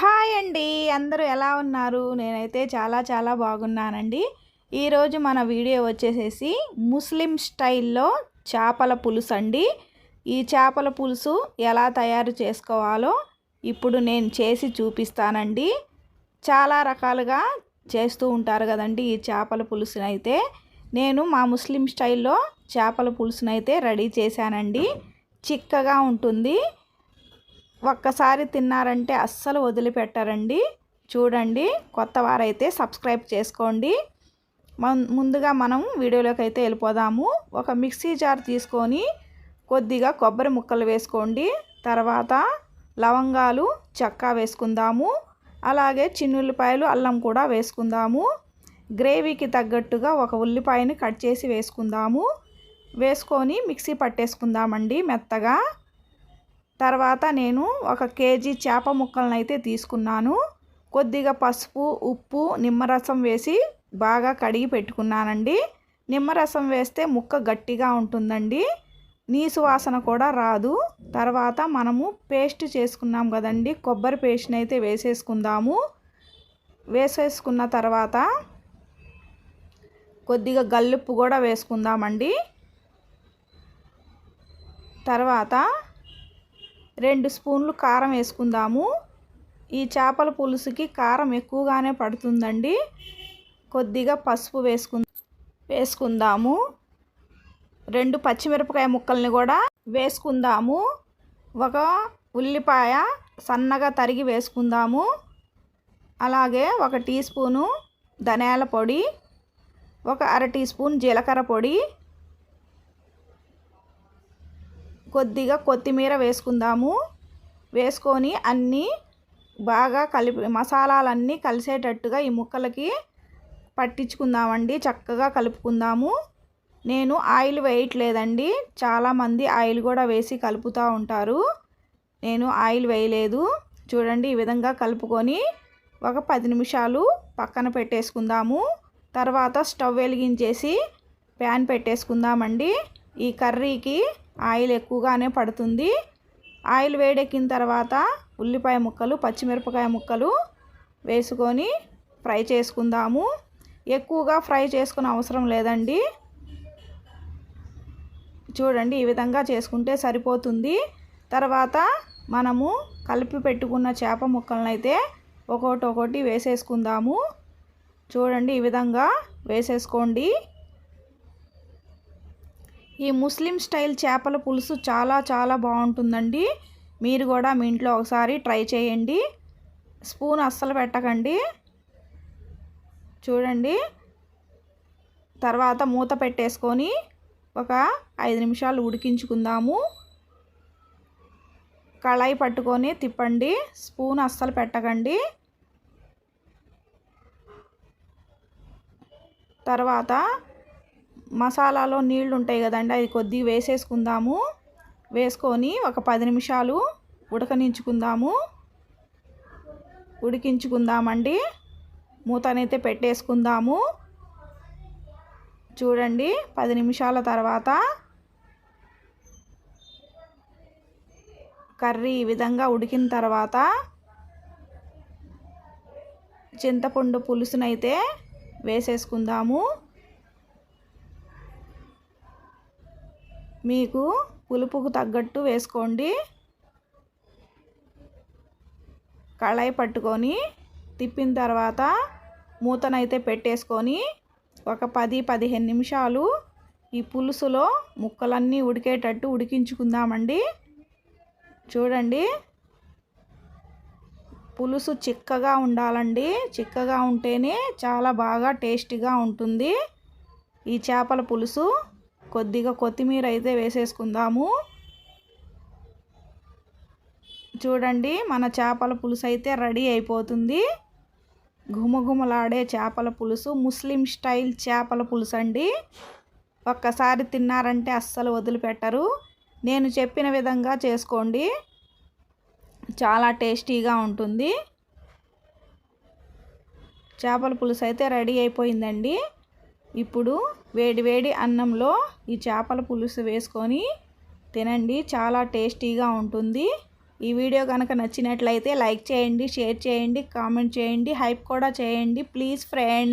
Hi అండి. అందరూ ఎలా ఉన్నారు? నేనైతే చాలా చాలా బాగున్నానండి. ఈరోజు మన వీడియో వచ్చేసేసి ముస్లిం స్టైల్లో చేపల పులుసు అండి. ఈ చేపల పులుసు ఎలా తయారు చేసుకోవాలో ఇప్పుడు నేను చేసి చూపిస్తానండి. చాలా రకాలుగా చేస్తూ ఉంటారు కదండి ఈ చేపల పులుసునైతే. నేను మా ముస్లిం స్టైల్లో చేపల పులుసునైతే రెడీ చేశానండి. చిక్కగా ఉంటుంది. ఒక్కసారి తిన్నారంటే అస్సలు వదిలిపెట్టారండి. చూడండి కొత్త వారైతే సబ్స్క్రైబ్ చేసుకోండి. ముందుగా మనం వీడియోలోకి అయితే వెళ్ళిపోదాము. ఒక మిక్సీ జార్ తీసుకొని కొద్దిగా కొబ్బరి ముక్కలు వేసుకోండి. తర్వాత లవంగాలు చెక్క వేసుకుందాము. అలాగే చిన్నుల్లిపాయలు అల్లం కూడా వేసుకుందాము. గ్రేవీకి తగ్గట్టుగా ఒక ఉల్లిపాయని కట్ చేసి వేసుకుందాము. వేసుకొని మిక్సీ పట్టేసుకుందామండి మెత్తగా. తర్వాత నేను ఒక కేజీ చేప ముక్కలను అయితే తీసుకున్నాను. కొద్దిగా పసుపు ఉప్పు నిమ్మరసం వేసి బాగా కడిగి పెట్టుకున్నానండి. నిమ్మరసం వేస్తే ముక్క గట్టిగా ఉంటుందండి. నీసు వాసన కూడా రాదు. తర్వాత మనము పేస్ట్ చేసుకున్నాం కదండి. కొబ్బరి పేస్ట్ని అయితే వేసేసుకుందాము. వేసేసుకున్న తర్వాత కొద్దిగా గల్లుప్పు కూడా వేసుకుందామండి. తర్వాత రెండు స్పూన్లు కారం వేసుకుందాము. ఈ చేపల పులుసుకి కారం ఎక్కువగానే పడుతుందండి. కొద్దిగా పసుపు వేసుకు వేసుకుందాము. రెండు పచ్చిమిరపకాయ ముక్కల్ని కూడా వేసుకుందాము. ఒక ఉల్లిపాయ సన్నగా తరిగి వేసుకుందాము. అలాగే ఒక టీ స్పూను ధనియాల పొడి ఒక అర టీ స్పూన్ జీలకర్ర పొడి కొద్దిగా కొత్తిమీర వేసుకుందాము. వేసుకొని అన్నీ బాగా కలిపి మసాలాలన్నీ కలిసేటట్టుగా ఈ ముక్కలకి పట్టించుకుందామండి. చక్కగా కలుపుకుందాము. నేను ఆయిల్ వేయట్లేదండి. చాలామంది ఆయిల్ కూడా వేసి కలుపుతూ ఉంటారు. నేను ఆయిల్ వేయలేదు. చూడండి ఈ విధంగా కలుపుకొని ఒక పది నిమిషాలు పక్కన పెట్టేసుకుందాము. తర్వాత స్టవ్ వెలిగించేసి ప్యాన్ పెట్టేసుకుందామండి. ఈ కర్రీకి ఆయిల్ ఎక్కువగానే పడుతుంది. ఆయిల్ వేడెక్కిన తర్వాత ఉల్లిపాయ ముక్కలు పచ్చిమిరపకాయ ముక్కలు వేసుకొని ఫ్రై చేసుకుందాము. ఎక్కువగా ఫ్రై చేసుకునే అవసరం లేదండి. చూడండి ఈ విధంగా చేసుకుంటే సరిపోతుంది. తర్వాత మనము కలిపి పెట్టుకున్న చేప ముక్కలను అయితే ఒకటి ఒకటి వేసేసుకుందాము. చూడండి ఈ విధంగా వేసేసుకోండి. ఈ ముస్లిం స్టైల్ చేపల పులుసు చాలా చాలా బాగుంటుందండి. మీరు కూడా మీ ఇంట్లో ఒకసారి ట్రై చేయండి. స్పూన్ అస్సలు పెట్టకండి. చూడండి. తర్వాత మూత పెట్టేసుకొని ఒక ఐదు నిమిషాలు ఉడికించుకుందాము. కళాయి పట్టుకొని తిప్పండి. స్పూన్ అస్సలు పెట్టకండి. తర్వాత మసాలాలో నీళ్ళు ఉంటాయి కదండి అది కొద్దిగా వేసేసుకుందాము. వేసుకొని ఒక పది నిమిషాలు ఉడకనించుకుందాము. ఉడికించుకుందామండి. మూతనైతే పెట్టేసుకుందాము. చూడండి పది నిమిషాల తర్వాత కర్రీ ఈ విధంగా ఉడికిన తర్వాత చింతపండు పులుసునైతే వేసేసుకుందాము. మీకు పులుపుకు తగ్గట్టు వేసుకోండి. కళాయి పట్టుకొని తిప్పిన తర్వాత మూతనైతే పెట్టేసుకొని ఒక పది పదిహేను నిమిషాలు ఈ పులుసులో ముక్కలన్నీ ఉడికేటట్టు ఉడికించుకుందామండి. చూడండి. పులుసు చిక్కగా ఉండాలండి. చిక్కగా ఉంటేనే చాలా బాగా టేస్టీగా ఉంటుంది. ఈ చేపల పులుసు కొద్దిగా కొత్తిమీర అయితే వేసేసుకుందాము. చూడండి మన చేపల పులుసు అయితే రెడీ అయిపోతుంది. ఘుమఘుమలాడే చేపల పులుసు ముస్లిం స్టైల్ చేపల పులుసు అండి. ఒక్కసారి తిన్నారంటే అస్సలు వదిలిపెట్టరు. నేను చెప్పిన విధంగా చేసుకోండి. చాలా టేస్టీగా ఉంటుంది. చేపల పులుసు అయితే రెడీ అయిపోయిందండి. ఇప్పుడు వేడివేడి అన్నంలో ఈ చేపల పులుసు వేసుకొని తినండి. చాలా టేస్టీగా ఉంటుంది. ఈ వీడియో కనుక నచ్చినట్లయితే లైక్ చేయండి షేర్ చేయండి కామెంట్ చేయండి హైప్ కూడా చేయండి. Please friend.